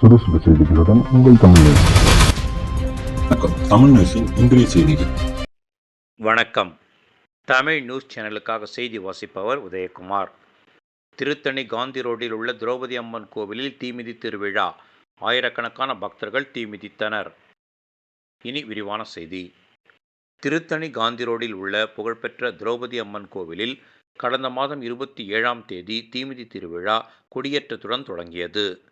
சுறுசுறு செய்திகளுடன் உங்கள் தமிழ் நியூஸ். வணக்கம். தமிழ் நியூஸின் இன்றைய செய்திகள். வணக்கம். தமிழ் நியூஸ் சேனலுக்காக செய்தி வாசிப்பவர் உதயகுமார். திருத்தணி காந்தி ரோட்டில் உள்ள திரௌபதி அம்மன் கோவிலில் தீமிதி திருவிழா. ஆயிரக்கணக்கான பக்தர்கள் தீமிதித்தனர் இனி விரிவான செய்தி. திருத்தணி காந்தி ரோடில் உள்ள புகழ்பெற்ற திரௌபதி அம்மன் கோவிலில் கடந்த மாதம் இருபத்தி ஏழாம் தேதி தீமிதி திருவிழா கொடியேற்றத்துடன் தொடங்கியது.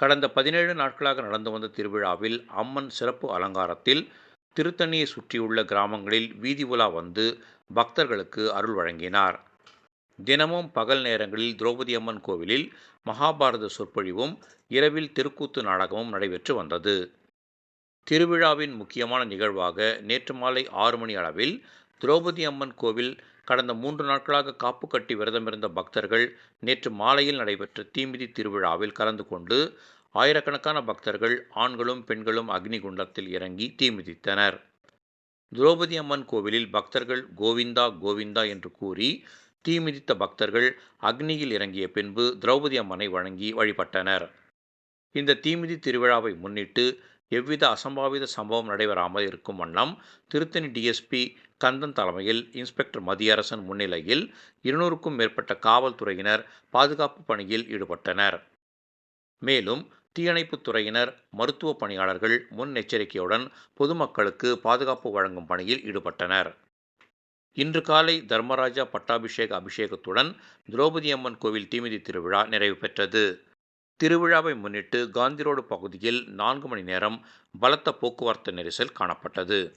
கடந்த பதினேழு நாட்களாக நடந்து வந்த திருவிழாவில் அம்மன் சிறப்பு அலங்காரத்தில் திருத்தணியை சுற்றியுள்ள கிராமங்களில் வீதி உலா வந்து பக்தர்களுக்கு அருள் வழங்கினார். தினமும் பகல் நேரங்களில் திரௌபதி அம்மன் கோவிலில் மகாபாரத சொற்பொழிவும் இரவில் திருக்கூத்து நாடகமும் நடைபெற்று வந்தது. திருவிழாவின் முக்கியமான நிகழ்வாக நேற்று மாலை ஆறு மணி அளவில் திரௌபதி அம்மன் கோவில் கடந்த மூன்று நாட்களாக காப்பு கட்டி விரதமிருந்த பக்தர்கள் நேற்று மாலையில் நடைபெற்ற தீமிதி திருவிழாவில் கலந்து கொண்டு ஆயிரக்கணக்கான பக்தர்கள் ஆண்களும் பெண்களும் அக்னி குண்டத்தில் இறங்கி தீமிதித்தனர் திரௌபதி அம்மன் கோவிலில் பக்தர்கள் கோவிந்தா கோவிந்தா என்று கூறி தீமிதித்த பக்தர்கள் அக்னியில் இறங்கிய பின்பு திரௌபதி அம்மனை வணங்கி வழிபட்டனர். இந்த தீமிதி திருவிழாவை முன்னிட்டு எவ்வித அசம்பாவித சம்பவம் நடைபெறாமல் இருக்கும் வண்ணம் திருத்தணி டிஎஸ்பி கந்தன் தலைமையில் இன்ஸ்பெக்டர் மதியரசன் முன்னிலையில் இருநூறுக்கும் மேற்பட்ட காவல்துறையினர் பாதுகாப்பு பணியில் ஈடுபட்டனர். மேலும் தீயணைப்புத் துறையினர் மருத்துவ பணியாளர்கள் முன்னெச்சரிக்கையுடன் பொதுமக்களுக்கு பாதுகாப்பு வழங்கும் பணியில் ஈடுபட்டனர். இன்று காலை தர்மராஜா பட்டாபிஷேக அபிஷேகத்துடன் திரௌபதி அம்மன் கோவில் தீமிதி திருவிழா நிறைவு பெற்றது. திருவிழாவை முன்னிட்டு காந்திரோடு பகுதியில் நான்கு மணி நேரம் பலத்த போக்குவரத்து நெரிசல் காணப்பட்டது.